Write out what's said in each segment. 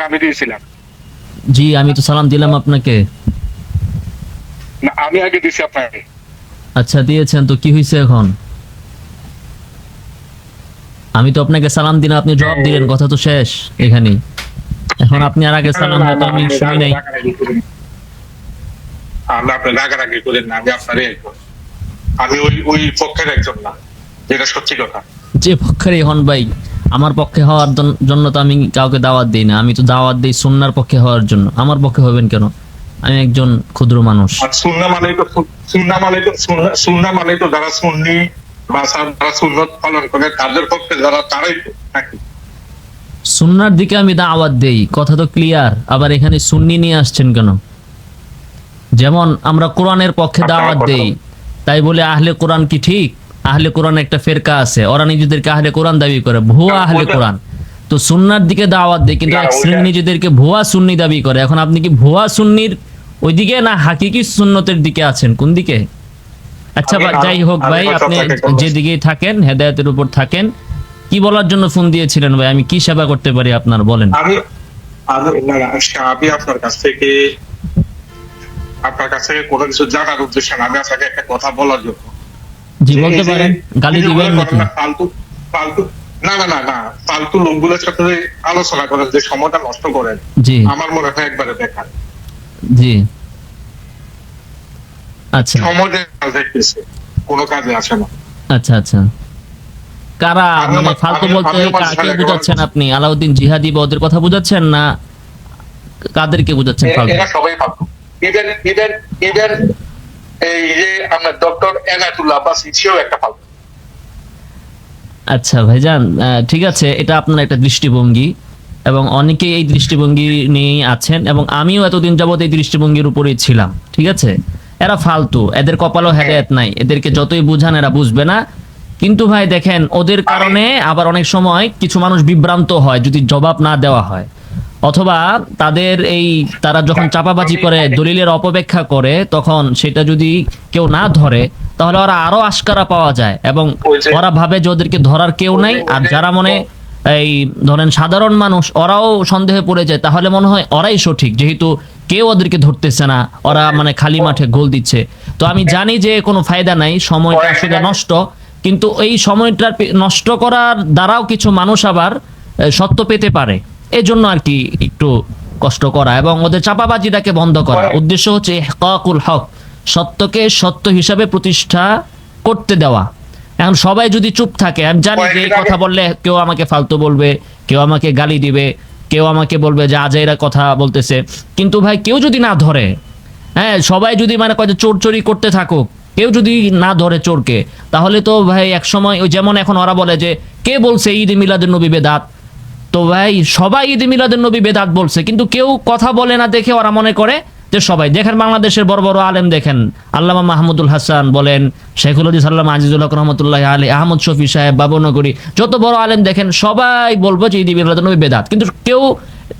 আমি জি আমি তো সালাম দিলাম আপনাকে। আমি আগে দিছি আপনাকে। আচ্ছা দিয়েছেন তো কি হয়েছে এখন? আমি তো আপনাকে সালাম দিলাম আপনি জবাব হ্যাঁ। দিলেন কথা তো শেষ এখানে এখন আপনি আর আগে সালাম আমি শুনি নাই। আমি ওই ওই পক্ষের একজন না। যেটা সত্যি কথা যে পক্ষের হন ভাই আমার পক্ষে হওয়ার জন্য তো আমি কাউকে দাওয়াত দিই না আমি তো দাওয়াত দিই সুন্নার পক্ষে হওয়ার জন্য। আমার পক্ষে হবেন কেন? আমি একজন ক্ষুদ্র মানুষ। সুন্না মানে তো সুন্না মানে তো সুন্না মানে তো যারা সুন্নি বা যারা সুন্নত পালন করে তাদের পক্ষে যারা তারাই নাকি? সুন্নার দিকে আমি দাওয়াত দেই কথা তো ক্লিয়ার আবার এখানে সুন্নি নিয়ে আসছেন কেন? যেমন আমরা কোরআনের পক্ষে দাওয়াত দেই তাই বলে আহলে কোরআন কি ঠিক? আহলে কোরআন একটা ফেরকা আছে। ওরা নিজেদেরকে আহলে কোরআন দাবি করে ভুয়া আহলে কোরআন। তো সুন্নার দিকে দাওয়াত দেয় কিন্তু এক শ্রেণি নিজেদেরকে ভুয়া সুন্নি দাবি করে। এখন আপনি কি ভুয়া সুন্নির ওইদিকে না হাকিকি সুন্নতের দিকে আছেন? কোন দিকে? আচ্ছা যাই হোক ভাই আপনি। যেদিকেই থাকেন হেদায়েতের উপর থাকেন। কি বলার জন্য ফোন দিয়েছিলেন ভাই? আমি কি সেবা করতে পারি আপনার? বলেন। আমি আমি আপনার কাছ থেকে আপনার কাছ থেকে কোনো কিছু জানার উদ্দেশ্যে আমি আপনাকে একটা কথা বলার জন্য জি বলতে পারেন গালি দিবেন না, ফালতু ফালতু না না না না ফালতু লোকগুলোর সাথে আলোচনা করেন যে সময়টা নষ্ট করেন জি। আমার মনে হয় একবারে দেখান জি। আচ্ছা। কোনো কাজে আসে না। আচ্ছা আচ্ছা। কারা মানে ফালতু বলতে কাকে বুঝাচ্ছেন আপনি? আলাউদ্দিন জিহাদি বা ওদের কথা বুঝাচ্ছেন না? কাদেরকে বুঝাচ্ছেন ফালতু? এরা সবাই ফালতু। ইভেন ইভেন ইভেন এই যে আপনার ডক্টর এনাতুল্লাহ আব্বাস সেও একটা আচ্ছা ভাইজান ঠিক আছে এটা আপনার একটা দৃষ্টিভঙ্গি এবং অনেকেই এই দৃষ্টিভঙ্গি নিয়েই আছেন এবং আমিও এতদিন যাবত এই দৃষ্টিভঙ্গির উপরেই ছিলাম ঠিক আছে? এরা ফালতু এদের কপালও হেদায়ত নাই এদেরকে যতই বুঝান এরা বুঝবে না। কিন্তু ভাই দেখেন ওদের কারণে আবার অনেক সময় কিছু মানুষ বিভ্রান্ত হয় যদি জবাব না দেওয়া হয়। অথবা তাদের এই তারা যখন চাপাবাজি করে দলিলের অপব্যাখ্যা করে তখন সেটা যদি কেউ না ধরে তাহলে ওরা আরও আশকারা পাওয়া যায় এবং ওরা ভাবে যে ওদেরকে ধরার কেউ নাই। আর যারা মনে এই ধরেন সাধারণ মানুষ ওরাও সন্দেহে পড়ে যায়। তাহলে মনে হয় ওরাই সঠিক যেহেতু কেউ ওদেরকে ধরতেছে না। ওরা মানে খালি মাঠে গোল দিচ্ছে। তো আমি জানি যে কোনো ফায়দা নাই সময়টা আসলে নষ্ট। কিন্তু এই সময়টা নষ্ট করার দ্বারাও কিছু মানুষ আবার সত্য পেতে পারে। এই জন্য আর কি একটু কষ্ট করা এবং ওদের চাপাবাজিটাকে বন্ধ করা। উদ্দেশ্য হচ্ছে ইহকাকুল হক সত্যকে সত্য হিসাবে প্রতিষ্ঠা করতে দেওয়া। এখন সবাই যদি চুপ থাকে আমি জানি যে এই কথা বললে কেউ আমাকে ফালতু বলবে কেউ আমাকে গালি দিবে কেউ আমাকে বলবে যে আজাইরা কথা বলতেছে। কিন্তু ভাই কেউ যদি না ধরে হ্যাঁ সবাই যদি মানে কয় যে চোর চুরি করতে থাকুক কেউ যদি না ধরে চোরকে তাহলে তো ভাই এক সময় ওই যেমন এখন ওরা বলে যে কে বলছে ঈদ মিলাদুন নবী বেদাত? তো ভাই সবাই ঈদ মিলাদের নবী বেদাত বলছে কিন্তু কেউ কথা বলে না দেখে ওরা মনে করে যে সবাই। দেখেন বাংলাদেশের বড় বড় আলেম দেখেন। আল্লামা মাহমুদুল হাসান বলেন শেখুল হাদিস আল্লামা আজিজুল হক রহমতুল্লাহ আলী আহমদ শফি সাহেব বাবনগরী যত বড় আলেম দেখেন সবাই বলব যে ঈদ মিলাদুন নবী বেদাত। কিন্তু কেউ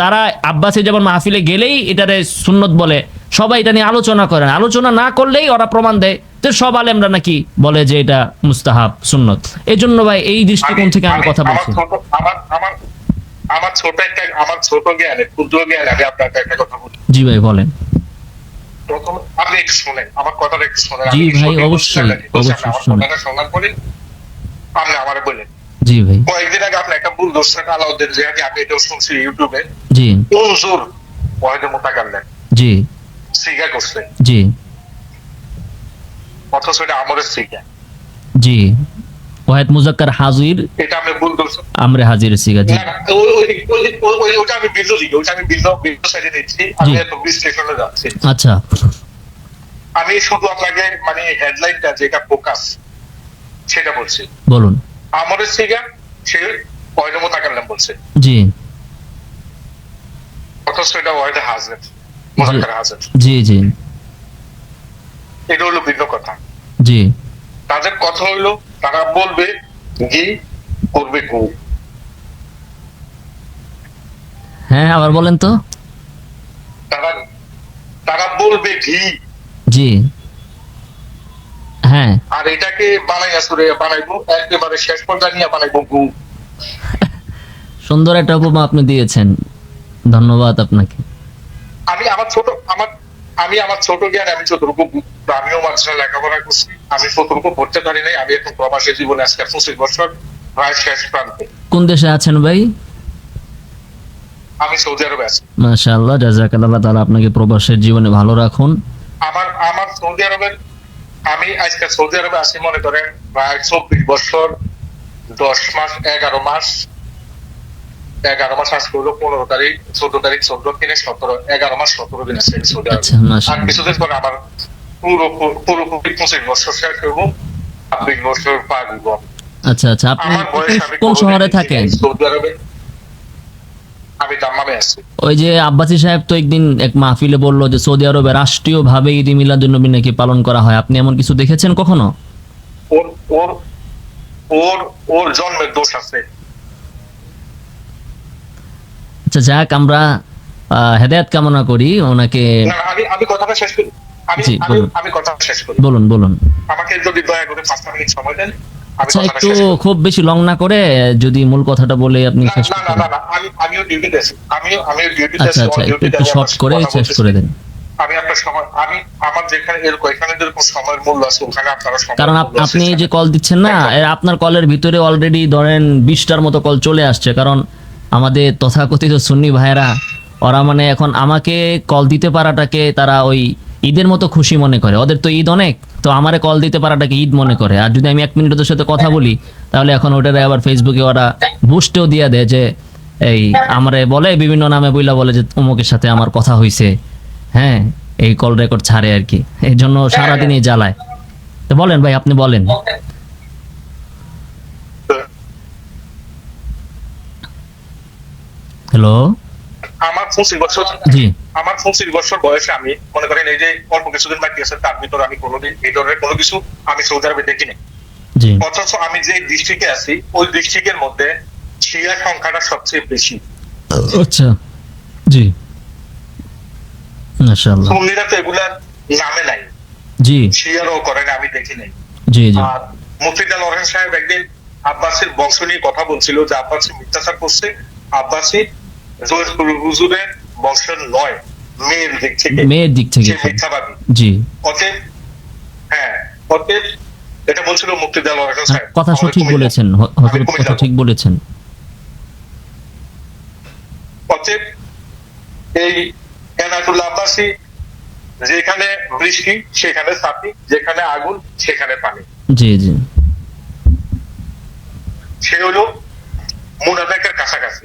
তারা আব্বাসে যেমন মাহফিলে গেলেই এটারে সুন্নত বলে সবাই এটা নিয়ে আলোচনা করেন আলোচনা না করলেই ওরা প্রমাণ দেয় যে সব আলেমরা নাকি বলে যে এটা মুস্তাহাব সুন্নত। এই জন্য ভাই এই দৃষ্টিকোণ থেকে আমি কথা বলছি। আমার ছোট একটা আমার ছোট জ্ঞানে ক্ষুদ্র জ্ঞান আমি আপনাকে একটা কথা বলি। জি ভাই বলেন। প্রথম আপনি একটু শুনেন আমার কথাটা একটু শুনেন জি ভাই, অবশ্যই, শোনার পরে আপনি আমারে বলেন। জি ভাই। কয়েকদিন আগে আপনি একটা ভুল আলাউদ্দিন জিহাদি আমি এটাও শুনছি ইউটিউবে। জি। উনজুর ওয়াহিদে মোতাকাল্লেম জি। সিগা করছে। জি। অথচ এটা আমরের সিগা জি। ওয়াহেদ মুজাক্কার হাজির। এটা আপনি ভুল ধরছেন আমরে হাজির সিগা জি ওই- ওইটা আমি বিজু দিই ওইটা আমি বিজু বিজু সাইডে নিচ্ছি আমি। এত বিশ্লেষণে যাচ্ছি। আচ্ছা। আমি শুধু আপনাকে মানে হেডলাইনটা যেটা ফোকাস সেটা বলছি। বলুন। আমরের সিগা সে ওয়াহিদে মোতাকাল্লেম বলছে। জি। অথচ এটা ওয়াহিদে হাজির মোজাক্কার হাজির। জি জি। এটা হলো ভিন্ন কথা। জি। তাদের কথা হইল তারা বলবে গি করবে গু হ্যাঁ আবার বলেন তো। তারা তারা বলবে ঘি। জি। হ্যাঁ। আর এটাকে বানাই আসলে বানাইবো একেবারে শেষ পর্যায়ে নিয়ে বানাইবো গু সুন্দর একটা উপমা আপনি দিয়েছেন। ধন্যবাদ আপনাকে। আমি আমার ছোট আমার আমি আমার ছোট জ্ঞান আমি যতটুকু আমিও মাঝখানে লেখাপড়া করছি আমি যতটুকু পড়তে পারি নাই আমি এখন প্রবাসী জীবনে আজকে পঁচিশ বছর প্রায় শেষ প্রান্তে। কোন দেশে আছেন ভাই? আমি সৌদি আরবে আছি। মাশাআল্লাহ জাযাকাল্লাহ তাআলা আপনাকে প্রবাসের জীবনে ভালো রাখুন। আমার আমার সৌদি আরবের আমি আজকে সৌদি আরবে আছি মনে করেন প্রায় চব্বিশ বছর দশ মাস এগারো মাস। এগারো মাস আজকে হলো পনেরো তারিখ চোদ্দ তারিখ চোদ্দ দিনে সতেরো এগারো মাস সতেরো দিন আছে সৌদি আচ্ছা আর কিছুদিন পরে আমার পুরো পুরোপুরি পঁচিশ বছর শেষ করব ছাব্বিশ বছর পার আচ্ছা আচ্ছা আপনি কোন শহরে থাকেন? সৌদি আরবে। আমি দাম্মামে আছি। ওই যে আব্বাসী সাহেব তো একদিন এক মাহফিলে বলল যে সৌদি আরবে রাষ্ট্রীয় ভাবে ঈদ মিলাদুন্নবী নাকি পালন করা হয়। আপনি এমন কিছু দেখেছেন কখনো? ওর ওর ওর ওর জন্মের দোষ আছে। আচ্ছা যাক আমরা হেদায়েত কামনা করি ওনাকে। আমি আমি কথাটা শেষ করি। আমি আমি শেষ করি। বলুন বলুন। আমাকে যদি দয়া করে পাঁচটা মিনিট সময় দেন আচ্ছা একটু খুব বেশি লং না করে যদি মূল কথাটা বলে আপনি শেষ না না না না আমি আমিও ডিউটিতে আছি। আমিও আমিও ডিউটিতে আচ্ছা আছি আচ্ছা একটু ডিউটিতে একটু আমি শর্ট করে শেষ করে দেন। আমি আপনার সময় আমি আমার যেখানে যেরকম সময়ের মূল্য আছে ওখানে আপনারা সময় কারণ আপনি যে কল দিচ্ছেন না আপনার কলের ভিতরে অলরেডি ধরেন বিশটার মতো কল চলে আসছে। কারণ আমাদের তথাকথিত সুন্নি ভাইয়েরা, ওরা মানে এখন আমাকে কল দিতে পারাটাকে তারা ওই ঈদের মতো খুশি মনে করে। ওদের তো ঈদ অনেক, তো আমারে কল দিতে পারাটাকে ঈদ মনে করে। আর যদি আমি এক মিনিট ওদের সাথে কথা বলি, তাহলে এখন ওটারে আবার ফেসবুকে ওরা বুস্টেও দিয়ে দেয় যে, এই আমারে বলে, বিভিন্ন নামে বইলা বলে যে অমুকের সাথে আমার কথা হইছে। হ্যাঁ এই কল রেকর্ড ছাড়ে আর কি। এই জন্য সারাদিনই জ্বালায়। তো বলেন ভাই, আপনি বলেন। হ্যালো আমার পঁচিশ বছর জি। আমার পঁচিশ বছর বয়সে আমি মনে করেন এই যে অল্প কিছুদিন বাকি আছে তার ভিতরে আমি কোনোদিন এই ধরনের কোনো কিছু আমি সৌদি আরবে দেখিনি। জি। অথচ আমি যে ডিস্ট্রিক্টে আছি ওই ডিস্ট্রিক্টের মধ্যে শিয়া সংখ্যাটা সবচেয়ে বেশি। আচ্ছা। জি। মাশাআল্লাহ। সুন্নিরা তো এগুলা নামে নাই। জি। শিয়ারও করে না আমি দেখি নাই। জি জি। আর মুফিদা লরেন সাহেব একদিন আব্বাসের বংশ নিয়ে কথা বলছিল যে আব্বাসী মিথ্যাচার করছে আব্বাসী হুজুরের বংশের নয় মেয়ের দিক থেকে। মেয়ের দিক থেকে মিথ্যাবাদী। জি। হ্যাঁ অতএব এটা বলছিল মুক্তিদা লরেন কথা সঠিক বলেছেন। কথা ঠিক বলেছেন। অতএব এই এনায়তুল্লাহ আব্বাসী যেখানে বৃষ্টি সেখানে ছাতি যেখানে আগুন সেখানে পানি। জি জি। সে হলো মুনাফেকের কাছাকাছি।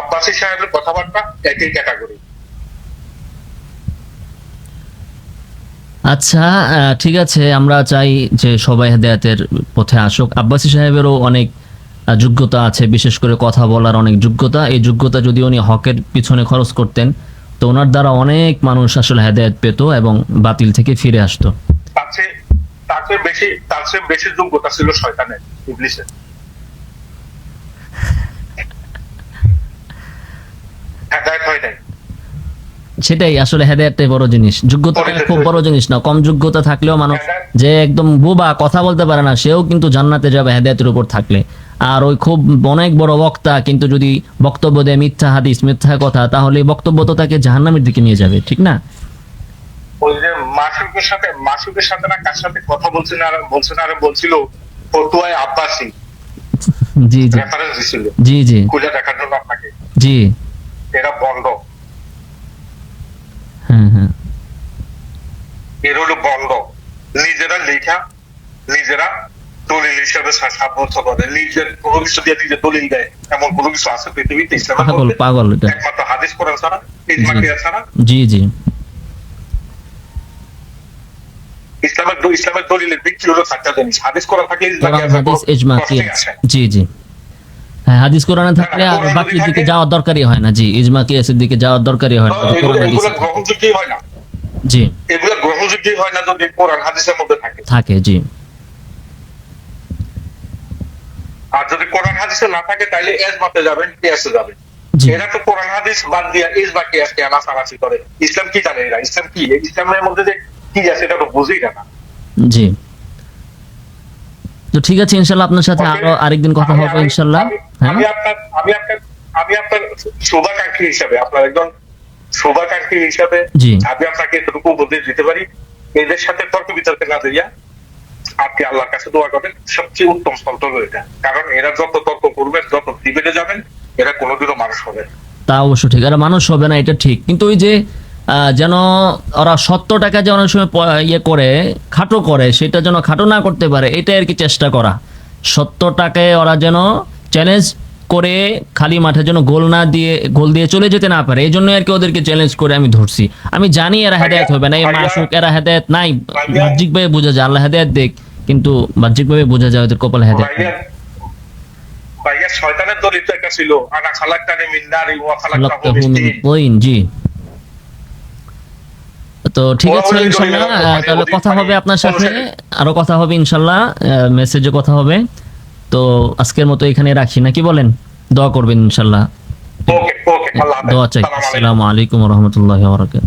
আব্বাসী সাহেবের কথাবার্তা একই ক্যাটাগরি আচ্ছা ঠিক আছে আমরা চাই যে সবাই হেদায়াতের পথে আসুক। আব্বাসী সাহেবেরও অনেক যোগ্যতা আছে বিশেষ করে কথা বলার অনেক যোগ্যতা। এই যোগ্যতা যদি উনি হকের পিছনে খরচ করতেন তো ওনার দ্বারা অনেক মানুষ আসলে হেদায়েত পেত এবং বাতিল থেকে ফিরে আসতো। তার চেয়ে বেশি তার চেয়ে বেশি যোগ্যতা ছিল শয়তানের ইবলিসের। সেটাই আসলে হেদায়তটাই বড় জিনিস। যোগ্যতা খুব বড় জিনিস না কম যোগ্যতা থাকলেও মানুষ যে একদম বোবা কথা বলতে পারে না সেও কিন্তু জান্নাতে যাবে হেদায়তের উপর থাকলে। আর ওই খুব অনেক বড় বক্তা কিন্তু যদি বক্তব্য দেয় মিথ্যা হাদিস মিথ্যা কথা তাহলে বক্তব্য তো তাকে জাহান্নামের দিকে নিয়ে যাবে ঠিক না? ওই যে মাসুকের সাথে মাসুকের সাথে না কার সাথে কথা বলছেন আর বলছেন আর বলছিল ফতুয়ায় আব্বাসী। জি জি। রেফারেন্স দিছিল। জি জি। খুঁজে দেখার জন্য আপনাকে। জি। এরা বন্ধ। এর হলো বন্ধ। নিজেরা লেখা নিজেরা দলিল হিসাবে সাব্যস্ত করে। নিজের কোনো কিছু দিয়ে নিজে দলিল দেয়। এমন কোনো কিছু আছে পৃথিবীতে ইসলামের পাগল পাগল একমাত্র হাদিস কোরআন ছাড়া ইজমা। ছাড়া? জি জি। ইসলামের ইসলামের দলিলের ভিত্তি হলো চারটা জিনিস। হাদিস করা থাকে ইজমা। জি জি। হ্যাঁ হাদিস কোরআনে থাকলে আর বাকির দিকে যাওয়ার দরকারই হয় না। জি ইজমা কিয়াসের দিকে যাওয়ার দরকারই হয় না কোরআন হাদিস গ্রহণযোগ্যই হয় না। জি। এগুলো গ্রহণযোগ্যই হয় না যদি কোরআন হাদিসের মধ্যে থাকে। থাকে জি। আর যদি কোরআন হাদিসে না থাকে তাহলে এজমাতে যাবেন কিয়াসে যাবেন। এরা তো কোরআন হাদিস বাদ দিয়ে ইজমা কিয়াসকে নাচানাচি করে। ইসলাম কি জানে এরা? ইসলাম কি? ইসলামের মধ্যে যে কি আছে এটা তো বুঝেই না। জি। তো ঠিক আছে ইনশাল্লাহ আপনার সাথে আরও আরেকদিন কথা হবে ইনশাল্লাহ। আমি- হ্যাঁ? আমি আপনার আমি আপনার আমি আপনার শুভাকাঙ্ক্ষী হিসাবে আপনার একজন শুভাকাঙ্ক্ষী হিসাবে। আমি আপনাকে এতটুকু উপদেশ দিতে পারি। এদের সাথে তর্ক বিতর্কে না দিয়া আপনি আল্লাহর কাছে দোয়া করবেন সবচেয়ে উত্তম স্থল হলো এটা। কারণ এরা যত তর্ক করবেন যত ডিবেটে যাবেন এরা কোনোদিনও মানুষ হবে না। তা অবশ্য ঠিক আর মানুষ হবে না এটা ঠিক। কিন্তু ওই যে যেন ওরা সত্যটাকে যে অনেক সময় ইয়ে করে খাটো করে সেটা যেন খাটো না করতে পারে এটাই আর কি চেষ্টা করা। সত্যটাকে ওরা যেন চ্যালেঞ্জ করে খালি মাঠে যেন গোল না দিয়ে গোল দিয়ে চলে যেতে না পারে এই জন্য আর কি ওদেরকে চ্যালেঞ্জ করে আমি ধরছি। আমি জানি এরা হেদায়ত হবে না এই মাসুক এরা হেদায়ত নাই বাহ্যিকভাবে বোঝা যায় আল্লাহ হেদায়ত দেখ কিন্তু বাহ্যিকভাবে বোঝা যায় ওদের কপালে হেদায়ত শয়তানের দলিত একটা ছিল আনা খালাক্তানি মিন নারি ওয়া খালাক্তাহু মিন জি। তো ঠিক আছে ইনশাল্লাহ মানে তাহলে কথা মানে হবে আপনার সাথে আরও কথা হবে ইনশাল্লাহ মেসেজে কথা হবে। তো আজকের মতো এখানে রাখি নাকি বলেন? দোয়া করবেন ইনশাল্লাহ। ওকে ওকে আল্লাহ হাফেজ। দোয়া চাই। আলাইকুম। আসসালামু আলাইকুম রহমতুল্লাহ বরকাত